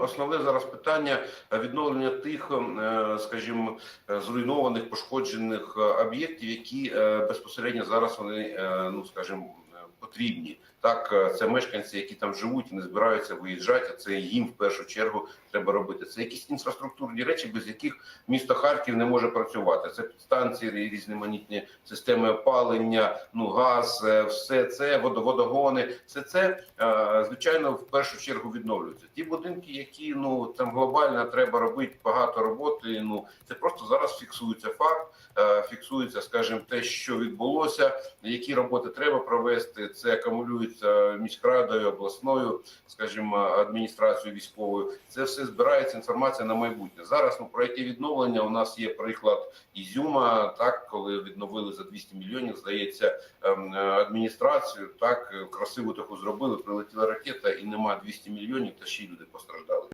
основне зараз питання відновлення тих, е, скажімо, е, зруйнованих, пошкоджених е, об'єктів, які безпосередньо зараз вони, ну скажімо, потрібні. Так, е, це мешканці, які там живуть не збираються виїжджати. Це їм в першу чергу треба робити. Це якісь інфраструктурні речі, без яких місто Харків не може працювати. Це підстанції, різноманітні системи опалення, ну газ, е, все це водо- водогони. Все це е, звичайно в першу чергу відновлюється. Ті будинки, які ну там глобально треба робити багато роботи. Ну це просто зараз фіксується факт, фіксується, скажімо, те, що відбулося, які роботи треба провести. Це акумулюється міськрадою, обласною, скажімо, адміністрацією військовою. Це все збирається інформація на майбутнє. Зараз ну про яке відновлення у нас є приклад Ізюма, так коли відновили за 200 мільйонів, здається, ем, адміністрацію. Так красиву таку зробили. Прилетіла ракета, і нема 200 мільйонів, та ще й люди постраждали.